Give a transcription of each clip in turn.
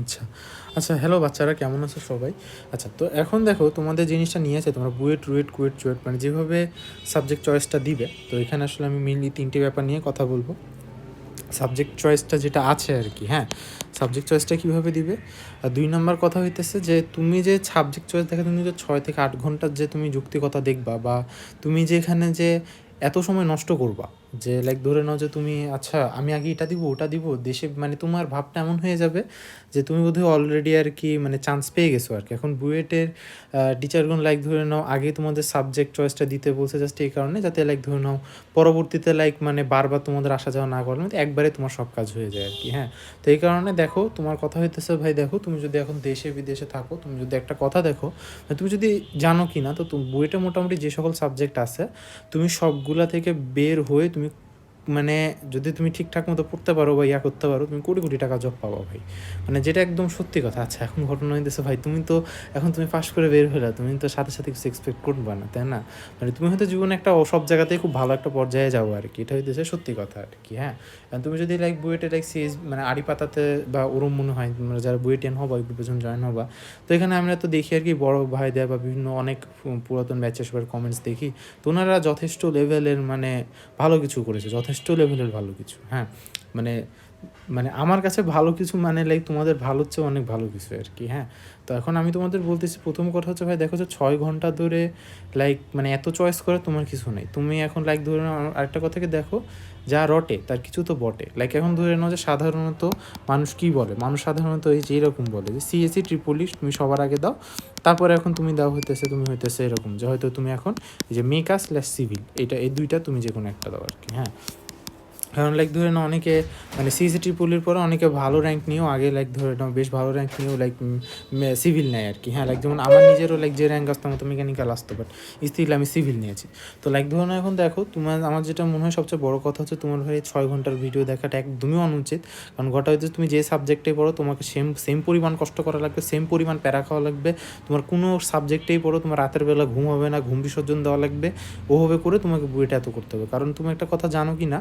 আচ্ছা আচ্ছা হ্যালো বাচ্চারা, কেমন আছো সবাই? আচ্ছা তো এখন দেখো, তোমাদের জিনিসটা নিয়েছে তোমরা বুয়েট, রুয়েট, কুয়েট, চুয়েট মানে যেভাবে সাবজেক্ট চয়েসটা দিবে, তো এখানে আসলে আমি মেনলি তিনটে ব্যাপার নিয়ে কথা বলব। সাবজেক্ট চয়েসটা যেটা আছে আর কি হ্যাঁ সাবজেক্ট চয়েসটা কীভাবে দিবে? আর দুই নম্বর কথা হইতেছে যে, তুমি যে সাবজেক্ট চয়েস দেখে, তুমি যে ছয় থেকে আট ঘণ্টার যে তুমি যুক্তিকতা দেখবা, বা তুমি যে এখানে যে এত সময় নষ্ট করবা যে লাইক ধরে নাও যে, তুমি আচ্ছা আমি আগে এটা দিব, ওটা দিব, দেশে মানে তোমার ভাবটা এমন হয়ে যাবে যে, তুমি বোধহয় অলরেডি আর কি মানে চান্স পেয়ে গেছো আর কি। এখন বুয়েটের টিচারগুলো লাইক ধরে নাও, আগে তোমাদের সাবজেক্ট চয়েসটা দিতে বলছে জাস্ট এই কারণে, যাতে লাইক ধরে নাও, পরবর্তীতে লাইক মানে বারবার তোমাদের আসা যাওয়া না করলে একবারে তোমার সব কাজ হয়ে যায় আর কি হ্যাঁ। তো এই কারণে দেখো, তোমার কথা হইতেছে, ভাই, দেখো, তুমি যদি এখন দেশে, বিদেশে থাকো, তুমি যদি একটা কথা দেখো, তুমি যদি জানো কি না তো তুমি, বুয়েটে মোটামুটি যে সকল সাবজেক্ট আছে, তুমি সবগুলা থেকে বের হয়ে তুমি মানে যদি তুমি ঠিকঠাক মতো পড়তে পারো বা ইয়া করতে পারো, তুমি কোটি কোটি টাকা জব পাবো ভাই। মানে যেটা একদম সত্যি কথা। আচ্ছা এখন ঘটনা হইতেছে ভাই, তুমি তো এখন তুমি পাশ করে বের হলে তুমি তো সাথে সাথে কিছু এক্সপেক্ট করবে না, তাই না? মানে তুমি হয়তো জীবনে একটা সব জায়গাতেই খুব ভালো একটা পর্যায়ে যাব আর কি। এটা হইতেছে সত্যি কথা আর কি হ্যাঁ? তুমি যদি লাইক বুয়েটে লাইক সিএস মানে আড়ি পাতাতে বা ওরম মনে হয় তোমরা যারা বুয়েটেন হবা একটু পেছন জয়েন হবা, তো এখানে আমরা তো দেখি আর কি, বড় ভাই দেয় বা বিভিন্ন অনেক পুরাতন ব্যাচের সবার কমেন্টস দেখি, তো ওনারা যথেষ্ট লেভেলের মানে ভালো কিছু করেছে, যথেষ্ট লেভেলের ভালো কিছু হ্যাঁ। মানে মানে আমার কাছে ভালো কিছু মানে লাইক তোমাদের ভালো হচ্ছে অনেক ভালো কিছু আর কি হ্যাঁ। তো এখন আমি তোমাদের বলতেছি, প্রথম কথা হচ্ছে ভাই, দেখো যে ছয় ঘণ্টা ধরে লাইক মানে এত চয়েস করে তোমার কিছু নেই। তুমি এখন লাইক ধরে নাও, আরেকটা কথাকে দেখো, যা রটে, তার কিছু তো বটে। লাইক এখন ধরে নাও যে সাধারণত মানুষ কি বলে? মানুষ সাধারণত এই যে এরকম বলে যে সিএসসি ট্রিপলিশ তুমি সবার আগে দাও, তারপরে এখন তুমি দাও হইতেছে, তুমি হইতেছে এরকম। যে হয়তো তুমি এখন যে মেকা স্ল্যাশ সিভিল এটা এই দুইটা তুমি যে কোনো একটা দাও আর কি হ্যাঁ। কারণ লাইক ধরে নাও অনেকে মানে সিসিটি পুলির পরে অনেকে ভালো র্যাঙ্ক নিয়েও আগে লাইক ধরে নাও বেশ ভালো র্যাঙ্ক নিয়েও লাইক সিভিল নেয় আর কি হ্যাঁ লাইক যেমন আমার নিজেরও লাইক যে র্যাঙ্ক আসতো, আমার তো মেকানিক্যাল আসতো বাট স্টিল আমি সিভিল নিয়েছি। তো লাইক ধরে এখন দেখো, তোমার, আমার যেটা মনে হয় সবচেয়ে বড় কথা হচ্ছে তোমার ভাই ছয় ঘণ্টার ভিডিও দেখাটা একদমই অনুচিত। কারণ, ঘটা হচ্ছে তুমি যে সাবজেক্টে পড়ো, তোমাকে সেম সেম পরিমাণ কষ্ট করা লাগবে সেম পরিমাণ প্যারা খাওয়া লাগবে। তোমার কোনো সাবজেক্টেই পড়ো, তোমার রাতের বেলা ঘুম হবে না, ঘুম বিসর্জন দেওয়া লাগবে। ওভাবে করে তোমাকে বুয়েটা এত করতে হবে। কারণ, তুমি একটা কথা জানো কি না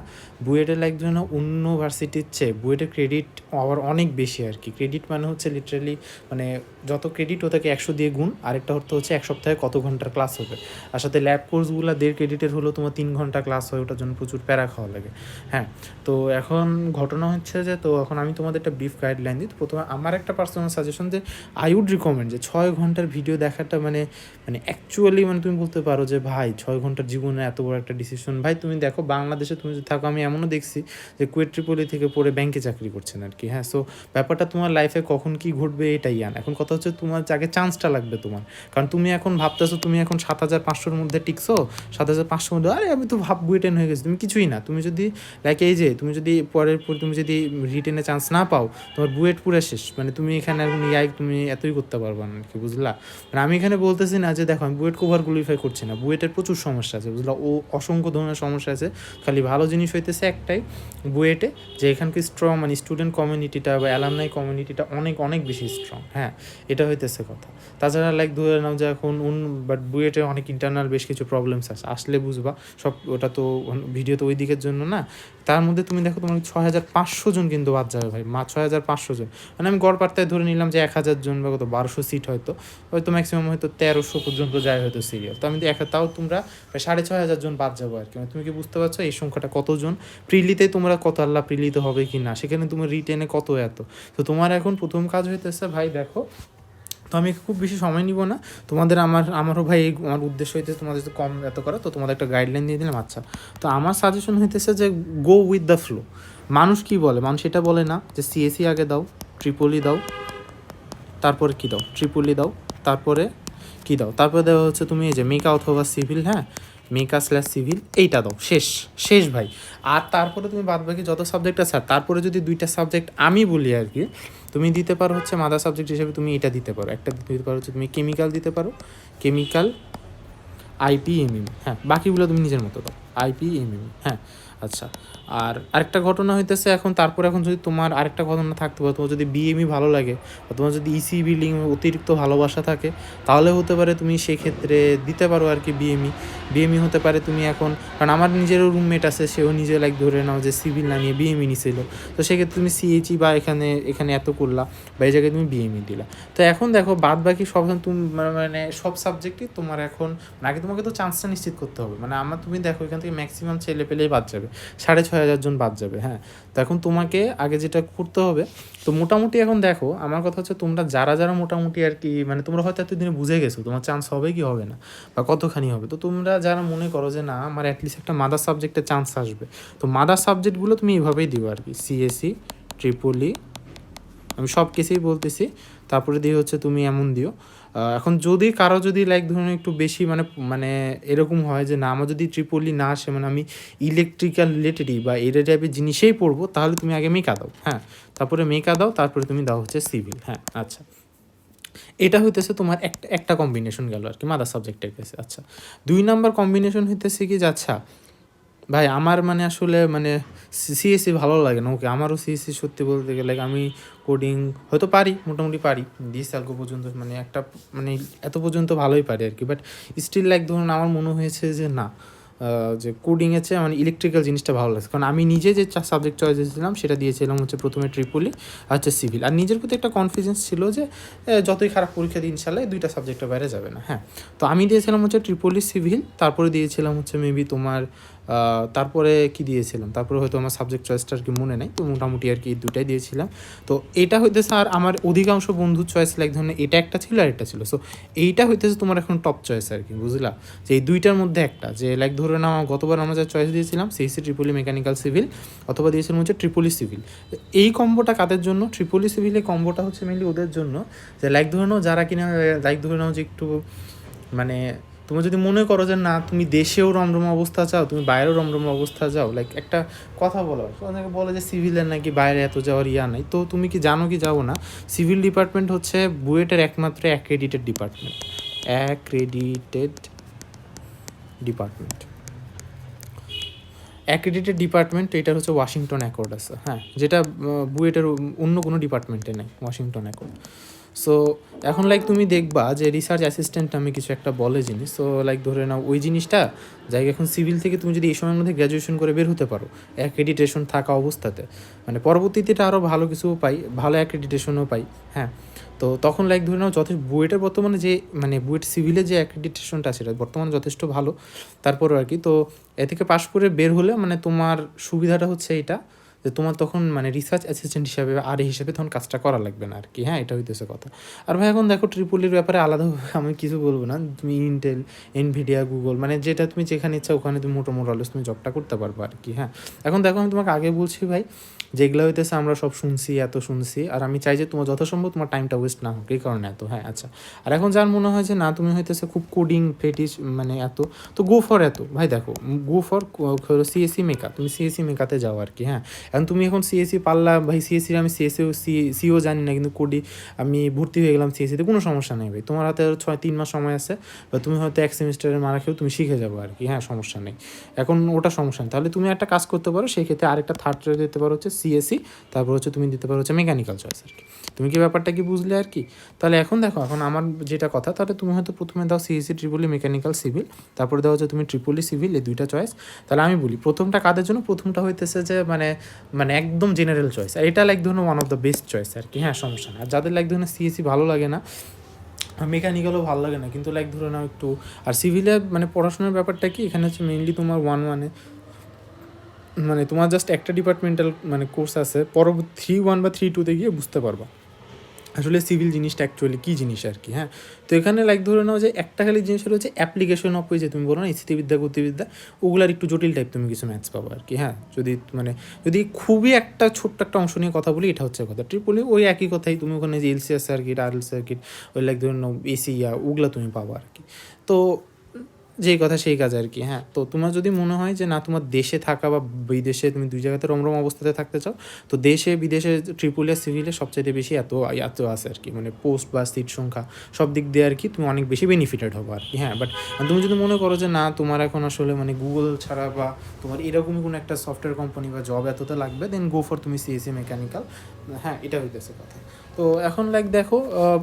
বুয়েটের লাইক জন্য অন্য ভার্সিটির চেয়ে বুয়েটের ক্রেডিট আবার অনেক বেশি আর কি। ক্রেডিট মানে হচ্ছে লিটারালি মানে যত ক্রেডিট ও ওটাকে একশো দিয়ে গুণ, আরেকটা অর্থ হচ্ছে এক সপ্তাহে কত ঘণ্টার ক্লাস হবে। আর সাথে ল্যাব কোর্সগুলো দেড় ক্রেডিটের হলেও তোমার তিন ঘণ্টা ক্লাস হয়, ওটার জন্য প্রচুর প্যারা খাওয়া লাগে। হ্যাঁ তো এখন ঘটনা হচ্ছে যে, তো এখন আমি তোমাদের একটা ব্রিফ গাইডলাইন দিই। প্রথমে আমার একটা পার্সোনাল সাজেশন যে আই উড রিকমেন্ড যে, ছয় ঘণ্টার ভিডিও দেখাটা মানে মানে অ্যাকচুয়ালি মানে তুমি বলতে পারো যে, ভাই, ছয় ঘণ্টার জীবনে এত বড় একটা ডিসিশন ভাই, তুমি দেখো, বাংলাদেশে তুমি যদি থাকো, আমি এমনও দেখছি যে কুয়েট ট্রিপলি থেকে পড়ে ব্যাংকে চাকরি করছেন আর কি হ্যাঁ? সো ব্যাপারটা তোমার লাইফে কখন কি ঘটবে এটাই আন এখন কথা হচ্ছে তোমার আগে চান্সটা লাগবে তোমার। কারণ তুমি এখন ভাবতেছো তুমি এখন সাত হাজার পাঁচশোর মধ্যে টিকছো, সাত হাজার পাঁচশোর মধ্যে, আরে আমি তো ভাব বুয়েটেন হয়ে গেছি, তুমি কিছুই না। তুমি যদি লাইক এই যে, তুমি যদি পরের পর তুমি যদি রিটেনে চান্স না পাও, তোমার বুয়েট পুরো শেষ। মানে তুমি এখানে এখন ইয়াই তুমি এতই করতে পারবে না আর কি, বুঝলা? মানে আমি এখানে বলতেছি না যে দেখো, আমি বুয়েট কভার গুলিফাই করছি না। বুয়েটের প্রচুর সমস্যা আছে, বুঝলা? ও অসংখ্য ধরনের সমস্যা আছে, খালি ভালো জিনিস হইতেছে একটাই বুয়েটে, যে এখানকার স্ট্রং মানে স্টুডেন্ট কমিউনিটিটা বা অ্যালামনাই কমিউনিটিটা অনেক অনেক বেশি স্ট্রং হ্যাঁ এটা হইতেছে কথা। তাছাড়া লাইক ধরে নাও যে এখন উন বাট বুয়েটে অনেক ইন্টারনাল বেশ কিছু প্রবলেমস আছে, আসলে বুঝবা, সব ওটা তো ভিডিও তো ওই দিকের জন্য না। তার মধ্যে তুমি দেখো তোমার ছয় হাজার পাঁচশো জন কিন্তু বাদ যাবে ভাই, মা ছয় হাজার পাঁচশো জন। মানে আমি গড় পার্তায় ধরে নিলাম যে এক হাজার জন বা কত, বারোশো সিট হয়তো হয়তো ম্যাক্সিমাম হয়তো তেরোশো পর্যন্ত যায় হয়তো সিরিয়াল তো আমি এক, তাও তোমরা প্রায় সাড়ে ছয় হাজার জন বাদ যাব আর কি। মানে তুমি কি বুঝতে পারছ এই সংখ্যাটা কতজন? প্রিলিতে তোমরা কত আল্লাহ প্রিলিতে হবে কি না? সেখানে তোমার রিটেনে কত এত? তো তোমার এখন প্রথম কাজ হইতেছে, ভাই দেখো, তো আমি খুব বেশি সময় নিব না। তোমাদের আমার, আমারও ভাই আমার উদ্দেশ্য হইতে তোমাদের কম এত করা, তো তোমাদের একটা গাইডলাইন দিয়ে দিলাম আচ্ছা। তো আমার সাজেশন হইতেছে যে গো উইথ দ্য ফ্লো মানুষ কি বলে? মানুষ এটা বলে না যে সিএসি আগে দাও ট্রিপলি দাও, তারপরে কি দাও? ট্রিপলি দাও, তারপরে কি দাও? তারপরে দেওয়া হচ্ছে তুমি এই যে মেকা অথবা সিভিল হ্যাঁ? মেকা স্ল্যাশ সিভিল এইটা দাও, শেষ শেষ ভাই। আর তারপরে তুমি বাদ বাকি যত সাবজেক্ট আছে তারপরে যদি দুইটা সাবজেক্ট আমি বলি আর কি, তুমি দিতে পারো হচ্ছে মাদার সাবজেক্ট হিসেবে তুমি এটা দিতে পারো। একটা দিতে পারো হচ্ছে তুমি কেমিক্যাল দিতে পারো কেমিক্যাল আইপি এমএম হ্যাঁ বাকিগুলো তুমি নিজের মতো দাও আইপি এমএম হ্যাঁ আচ্ছা। আর আরেকটা ঘটনা হইতেছে এখন, তারপর এখন যদি তোমার আরেকটা ঘটনা থাকতে পারে, তোমার যদি বিএমই ভালো লাগে, বা তোমার যদি ইসি বিল্ডিং অতিরিক্ত ভালোবাসা থাকে, তাহলে হতে পারে তুমি সেক্ষেত্রে দিতে পারো আর কি বিএমই বিএমই হতে পারে তুমি এখন, কারণ আমার নিজেরও রুমমেট আছে, সেও নিজে লাইক ধরে নাও যে সিভিল না নিয়ে বিএমই নিছিল। তো সেক্ষেত্রে তুমি সিএইচই বা এখানে এখানে এত করলা, বা এই জায়গায় তুমি বিএমই দিলা। তো এখন দেখো বাদ বাকি সব তুমি মানে সব সাবজেক্টই তোমার এখন মানে আগে তোমাকে তো চান্সটা নিশ্চিত করতে হবে। মানে আমার, তুমি দেখো এখান থেকে ম্যাক্সিমাম ছেলে পেলেই বাদ যাবে। সাড়ে ছয় হাজার জন বাদ যাবে হ্যাঁ। তো এখন তোমাকে আগে যেটা করতে হবে, তো মোটামুটি এখন দেখো, আমার কথা হচ্ছে তোমরা যারা যারা মোটামুটি আর কি মানে তোমরা হয়তো এতদিনে বুঝে গেছো, তোমার চান্স হবে কি হবে না, বা কতখানি হবে, তো তোমরা যারা মনে করো যে না, আমার অ্যাটলিস্ট একটা মাদার সাবজেক্টে চান্স আসবে, তো মাদার সাবজেক্টগুলো তুমি এইভাবেই দিবে আর কি সিএসসি ট্রিপলি আমি সব কিছুই বলতেছি, তারপরে দিয়ে হচ্ছে তুমি এমন দিও এখন যদি কারও যদি লাইক ধরুন একটু বেশি মানে মানে এরকম হয় যে, না, আমার যদি ট্রিপলি না আসে মানে আমি ইলেকট্রিক্যাল রিলেটেডই বা এই টাইপের জিনিসেই পড়ব, তাহলে তুমি আগে মেকা দাও। হ্যাঁ তারপরে মেকা দাও, তারপরে তুমি দাও হচ্ছে সিভিল হ্যাঁ আচ্ছা। এটা হইতেছে তোমার একটা একটা কম্বিনেশন গেল আর কি মাদার সাবজেক্টের কাছে আচ্ছা দুই নাম্বার কম্বিনেশন হইতেছে কি আচ্ছা ভাই, আমার মানে আসলে মানে সিএসসি ভালো লাগে না ওকে আমারও সিএসসি সত্যি বলতে গেলে আমি কোডিং হয়তো পারি, মোটামুটি পারি ডিস অ্যালগো পর্যন্ত মানে একটা মানে এত পর্যন্ত ভালোই পারি আর কি বাট স্টিল লাইক ধরুন আমার মনে হয়েছে যে না যে কোডিংয়ের চেয়ে মানে ইলেকট্রিক্যাল জিনিসটা ভালো লাগছে, কারণ আমি নিজে যে সাবজেক্ট চয়েস দিয়েছিলাম, সেটা দিয়েছিলাম হচ্ছে প্রথমে ট্রিপলি আর হচ্ছে সিভিল আর নিজের প্রতি একটা কনফিডেন্স ছিল যে যতই খারাপ পরীক্ষা দিন ইনশাল্লাহ দুইটা সাবজেক্টের বাইরে যাবে না হ্যাঁ? তো আমি দিয়েছিলাম হচ্ছে ট্রিপলি সিভিল তারপরে দিয়েছিলাম হচ্ছে মেবি তোমার তারপরে কি দিয়েছিলাম? তারপরে হয়তো আমার সাবজেক্ট চয়েসটা আর কি মনে নেই, তো মোটামুটি আর কি দুটাই দিয়েছিলাম। তো এটা হইতেছে আর আমার অধিকাংশ বন্ধুর চয়েস লাইক ধরনের এটা একটা ছিল আর একটা ছিল। সো এইটা হইতেছে তোমার এখন টপ চয়েস আর কি, বুঝলা? যে এই দুইটার মধ্যে একটা, যে লাইক ধরে নাও গতবার আমরা যা চয়েস দিয়েছিলাম সিএসসি ট্রিপলি মেকানিক্যাল সিভিল অথবা দিয়েছিলাম হচ্ছে ট্রিপলি সিভিল এই কম্বোটা কাদের জন্য? ট্রিপলি সিভিলের কম্বোটা হচ্ছে মেনলি ওদের জন্য। যে লাইক ধরে নাও যারা কিনা লাইক ধরে নাও যে একটু মানে তুমি যদি মনে করো যে না, তুমি দেশেও রমরমা অবস্থা চাও, তুমি বাইরেও রমরমা অবস্থা যাও লাইক একটা কথা বলো। অনেকে বলে যে সিভিলের নাকি বাইরে এত যাওয়ার ইয়া নাই। তো তুমি কি জানো কি যাও না? সিভিল ডিপার্টমেন্ট হচ্ছে বুয়েটের একমাত্র accredited department accredited department accredited department এটা হচ্ছে ওয়াশিংটন অ্যাকর্ড আছে হ্যাঁ? যেটা বুয়েটের অন্য কোনো ডিপার্টমেন্টে নেই ওয়াশিংটন অ্যাকর্ড সো এখন লাইক তুমি দেখবা যে রিসার্চ অ্যাসিস্ট্যান্ট আমি কিছু একটা বলে জিনিস। সো লাইক ধরে নাও, ওই জিনিসটা, যাই এখন সিভিল থেকে তুমি যদি এই সময়ের মধ্যে গ্র্যাজুয়েশন করে বের হতে পারো অ্যাক্রেডিটেশন থাকা অবস্থাতে মানে পরবর্তীতে এটা আরও ভালো কিছু পাই, ভালো অ্যাক্রেডিটেশনও পাই হ্যাঁ। তো তখন লাইক ধরে নাও, যথেষ্ট, বুয়েটের বর্তমানে যে মানে বুয়েট সিভিলের যে অ্যাক্রেডিটেশনটা সেটা বর্তমানে যথেষ্ট ভালো। তারপরও আর কি, তো এ থেকে পাশ করে বের হলে মানে তোমার সুবিধাটা হচ্ছে এটা। যে তোমার তখন মানে রিসার্চ অ্যাসিস্ট্যান্ট হিসাবে আর হিসাবে তখন কাজটা করা লাগবে না আর কি হ্যাঁ এটা হইতেছে কথা। আর ভাই, এখন দেখো ট্রিপলের ব্যাপারে আলাদাভাবে আমি কিছু বলব না। তুমি ইন্টেল এনভিডিয়া গুগল মানে যেটা তুমি যেখানে ইচ্ছা ওখানে তুমি মোটো মোটো তুমি জবটা করতে পারব আর কি হ্যাঁ। এখন দেখো আমি তোমাকে আগে বলছি ভাই যেগুলো হইতেছে আমরা সব শুনছি, এত শুনছি। আর আমি চাই যে তোমার যথাসম্ভব তোমার টাইমটা ওয়েস্ট না হোক, এই কারণে এত হ্যাঁ আচ্ছা। আর এখন যার মনে হয় যে, না, তুমি হইতেছে খুব কোডিং ফেটিস মানে এত। তো গো ফর এত। ভাই দেখো গো ফর সিএসসি মেকা তুমি সিএসসি মেকাতে যাও আর কি হ্যাঁ। এখন তুমি এখন সিএসসি পারলা, ভাই সিএসসি আমি সিএসসি সিও জানি না, কিন্তু কোডি আমি ভর্তি হয়ে গেলাম সিএসসিতে কোনো সমস্যা নেই ভাই। তোমার হাতে ছয়, তিন মাস সময় আছে, বা তুমি হয়তো এক সেমিস্টারের মারা খেয়েও তুমি শিখে যাব আর কি হ্যাঁ সমস্যা নেই। এখন ওটা সমস্যা নেই। তাহলে তুমি একটা কাজ করতে পারো, সেই ক্ষেত্রে আরেকটা থার্ড চয়েস দিতে পারো, হচ্ছে সিএসসি তারপর হচ্ছে তুমি দিতে পারো হচ্ছে মেকানিক্যাল চয়েস আর কি। তুমি কি ব্যাপারটা কি বুঝলে আর কি? তাহলে এখন দেখো, এখন আমার যেটা কথা, তাহলে তুমি হয়তো প্রথমে দাও সিএসসি ট্রিপলি মেকানিক্যাল সিভিল তারপরে দাও হচ্ছে তুমি ট্রিপলি সিভিল এই দুইটা চয়েস তাহলে আমি বলি, প্রথমটা কাদের জন্য? প্রথমটা হইতেছে যে মানে মানে একদম জেনারেল চয়েস আর এটা লাইক ধরুন one of the best choice আর কি হ্যাঁ সমস্যা না আর যাদের লাইক ধরুন সিএসসি ভালো লাগে না মেকানিক্যালও ভালো লাগে না, কিন্তু লাইক ধরে নাও একটু, আর সিভিলে মানে পড়াশোনার ব্যাপারটা কি? এখানে হচ্ছে মেইনলি তোমার ওয়ান ওয়ানে মানে তোমার জাস্ট একটা ডিপার্টমেন্টাল মানে কোর্স আছে, পরবর্তী থ্রি ওয়ান বা থ্রি টুতে গিয়ে বুঝতে পারবা। আসলে সিভিল জিনিসটা অ্যাকচুয়ালি কী জিনিস আর কি হ্যাঁ? তো এখানে লাইক ধরে নাও যে একটা খালি জিনিস হচ্ছে অ্যাপ্লিকেশন অফ যে তুমি বলো না স্থিতিবিদ্যা গতিবিদ্যা ওগুলার একটু জটিল টাইপ তুমি কিছু ম্যাথস পাবো আর কি হ্যাঁ? যদি মানে যদি খুবই একটা ছোট্ট একটা অংশ নিয়ে কথা বলি, এটা হচ্ছে কথা। ট্রিপলি ওই একই কথাই তুমি ওখানে যে এলসিএস সার্কিট আর এল সার্কিট ওই লাইক ধরে নাও এসিয়া ওগুলা তুমি পাবো আর কি। তো যেই কথা সেই কাজ আর কি হ্যাঁ। তো তোমার যদি মনে হয় যে, না, তোমার দেশে থাকা বা বিদেশে তুমি দুই জায়গাতে রমরম অবস্থাতে থাকতে চাও, তো দেশে, বিদেশে ট্রিপুলে সিভিলে সবচাইতে বেশি এত এত আছে আর কি। মানে পোস্ট বা সিট সংখ্যা সব দিক দিয়ে আর কি তুমি অনেক বেশি বেনিফিটেড হব আর কি হ্যাঁ। বাট তুমি যদি মনে করো যে, না, তোমার এখন আসলে মানে গুগল ছাড়া বা তোমার এরকমই কোনো একটা সফটওয়্যার কোম্পানি বা জব এততে লাগবে দেন গো ফর তুমি সিএসসি মেকানিক্যাল হ্যাঁ এটা হইতেছে কথা। তো এখন লাইক দেখো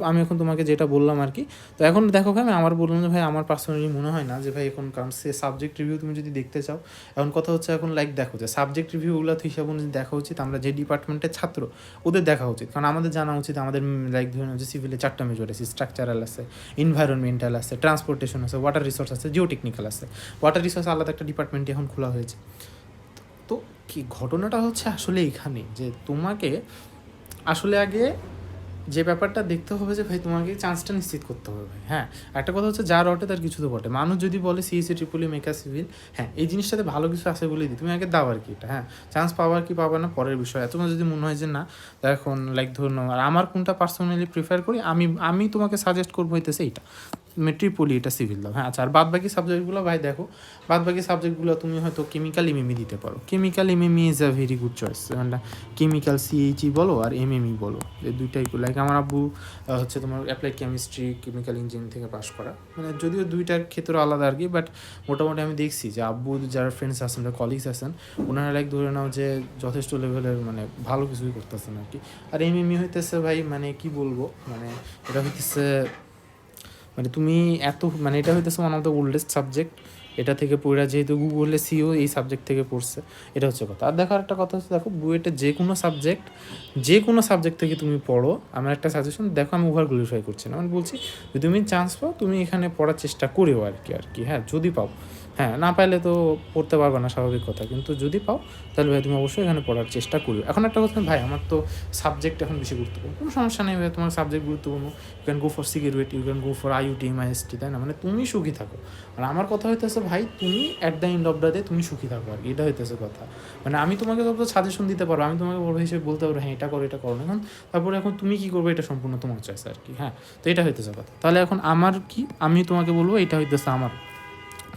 আমি এখন তোমাকে যেটা বললাম আর কি, তো এখন দেখো ভাই আমি আমার বললাম যে, ভাই, আমার পার্সোনালি মনে হয় না যে, ভাই, এখন কারণ সে সাবজেক্ট রিভিউ তুমি যদি দেখতে চাও। এখন কথা হচ্ছে এখন লাইক দেখো যে সাবজেক্ট রিভিউগুলো তো হিসাব অনুযায়ী দেখা উচিত। আমরা যে ডিপার্টমেন্টের ছাত্র, ওদের দেখা উচিত। কারণ আমাদের জানা উচিত, আমাদের লাইক ধরুন যে সিভিলে চারটা মেজর আছে স্ট্রাকচারাল আছে এনভায়রনমেন্টাল আছে ট্রান্সপোর্টেশন আছে ওয়াটার রিসোর্স আছে জিও টেকনিক্যাল আছে। ওয়াটার রিসোর্স আলাদা একটা ডিপার্টমেন্টে এখন খোলা হয়েছে। তো কি, ঘটনাটা হচ্ছে আসলে এখানে যে, তোমাকে আসলে আগে যে ব্যাপারটা দেখতে হবে যে ভাই তোমাকে চান্সটা নিশ্চিত করতে হবে ভাই হ্যাঁ। একটা কথা হচ্ছে যা রটে তার কিছু তো বটে। মানুষ যদি বলে সিএসি ট্রিপলি মেকা সিভিল হ্যাঁ এই জিনিসটাতে ভালো কিছু আছে বলে দিই। তুমি আগে দাও আর কি এটা হ্যাঁ। চান্স পাওয়ার কি পাবা না পরের বিষয়। এত যদি মনে হয় যে না এখন লাইক ধরুন, আর আমার কোনটা পার্সোনালি প্রিফার করি, আমি আমি তোমাকে সাজেস্ট করব হইতেছে এইটা। তুমি ট্রিপলি এটা সিভিল দাও হ্যাঁ আচ্ছা আর বাদ বাকি সাবজেক্টগুলো ভাই দেখো বাদ বাকি সাবজেক্টগুলো তুমি হয়তো কেমিক্যাল এমএমই দিতে পারো। Chemical MME is a very good choice মানে কেমিক্যাল সিএইচই বলো আর এমএমই বলো, এই দুইটাই লাইক আমার আব্বু হচ্ছে তোমার অ্যাপ্লাইড কেমিস্ট্রি কেমিক্যাল ইঞ্জিনিয়ারিং থেকে পাশ করা। মানে যদিও দুইটার ক্ষেত্র আলাদা আর কি বাট মোটামুটি আমি দেখছি যে আব্বু, যারা ফ্রেন্ডস আছেন বা কলিগস আছেন, ওনারা লাইক ধরে নাও যে যথেষ্ট লেভেলের মানে ভালো কিছুই করতেছেন আর কি আর এমএমই হইতেছে ভাই মানে কি বলব? মানে এটা হইতেছে মানে তুমি এত মানে এটা হইতেছে one of the oldest subject এটা থেকে পড়া যেহেতু গুগলে সিও এই সাবজেক্ট থেকে পড়ছে, এটা হচ্ছে কথা। আর দেখার একটা কথা হচ্ছে, দেখো, বুয়েটে যে কোনো সাবজেক্ট যে কোনো সাবজেক্ট থেকে তুমি পড়ো, আমার একটা সাজেশন দেখো আমি ওভার গ্লোরিফাই করছি না। আমি বলছি যদি তুমি চান্স পাও, তুমি এখানে পড়ার চেষ্টা করেও আর কি আর কি হ্যাঁ যদি পাও। হ্যাঁ না পাইলে তো পড়তে পারবে না, স্বাভাবিক কথা। কিন্তু যদি পাও, তাহলে ভাই তুমি অবশ্যই এখানে পড়ার চেষ্টা করিও। এখন একটা কথা, ভাই, আমার তো সাবজেক্ট এখন বেশি গুরুত্বপূর্ণ। কোনো সমস্যা নেই ভাই, তোমার সাবজেক্ট গুরুত্বপূর্ণ। You can go for security you can go for IUT MIST তাই না? মানে তুমি সুখী থাকো। আর আমার কথা হইতেছে ভাই, তুমি at the end of the day তুমি সুখী থাকো আর কি এটা হইতেছে কথা। মানে আমি তোমাকে তো সাজেশন দিতে পারব আমি তোমাকে বলব হিসেবে বলতে পারব হ্যাঁ এটা করো এটা করো না। এখন তারপরে এখন তুমি কী করবে, এটা সম্পূর্ণ তোমার চয়েস আর কি হ্যাঁ? তো এটা হইতেছে কথা। তাহলে এখন আমার কি, আমি তোমাকে বলব, এটা হইতেছে আমার।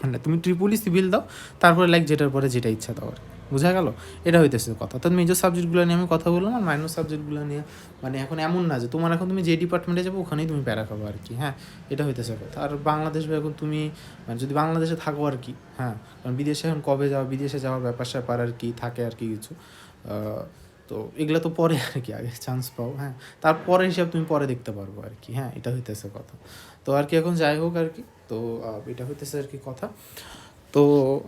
মানে তুমি ট্রিপলি সিভিল দাও, তারপরে লাইক যেটার পরে যেটা ইচ্ছা দাও আর কি। বোঝা গেল? এটা হইতেছে কথা। অর্থাৎ মেজর সাবজেক্টগুলো নিয়ে আমি কথা বললাম, আর মাইনর সাবজেক্টগুলো নিয়ে মানে এখন এমন না যে তোমার এখন তুমি যে ডিপার্টমেন্টে যাব, ওখানেই তুমি প্যারা খাব আর কি হ্যাঁ? এটা হইতেছে কথা। আর বাংলাদেশ এখন তুমি মানে যদি বাংলাদেশে থাকো আর কি হ্যাঁ? কারণ বিদেশে এখন কবে যাওয়া, বিদেশে যাওয়ার ব্যাপার স্যাপার আর কি, থাকে আর কি কিছু তো এগুলো তো পরে আর কি, আগে চান্স পাও হ্যাঁ? তারপরে হিসাব তুমি পরে দেখতে পারব আর কি হ্যাঁ? এটা হইতেছে কথা। তো আর কি এখন যাই হোক আর কি, তো এটা হইতেছে আর কি কথা। তো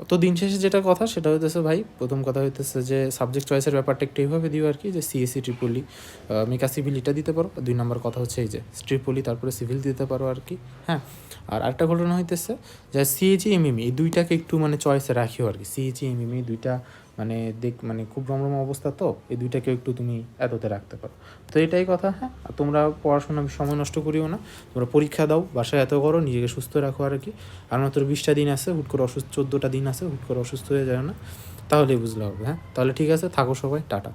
তো দিন শেষে যেটা কথা সেটা হইতেছে ভাই, প্রথম কথা হইতেছে যে সাবজেক্ট চয়েসের ব্যাপারটা একটু এইভাবে দিও আর কি, যে সিএসসি ট্রিপলি মেকা সিভিল এটা দিতে পারো। দুই নম্বর কথা হচ্ছে এই যে ট্রিপলি তারপরে সিভিল দিতে পারো আর কি হ্যাঁ? আর আরেকটা ঘটনা হইতেছে যে সিএজি এমএমই এই দুইটাকে একটু মানে চয়েসে রাখিও আর কি। সিএজি এমএমই দুইটা মানে দেখ মানে খুব রমরম অবস্থা তো, এই দুইটাকেও একটু তুমি এততে রাখতে পারো। তো এটাই কথা হ্যাঁ? আর তোমরা পড়াশোনা সময় নষ্ট করিও না। তোমরা পরীক্ষা দাও, বাসায় এত করো, নিজেকে সুস্থ রাখো আর কি। আর মাত্র বিশটা দিন আছে, হুট করে অসুস্থ, চোদ্দোটা দিন আছে, হুট করে অসুস্থ হয়ে যায় না। তাহলেই বুঝলে হবে হ্যাঁ? তাহলে ঠিক আছে, থাকো সবাই, টাটা।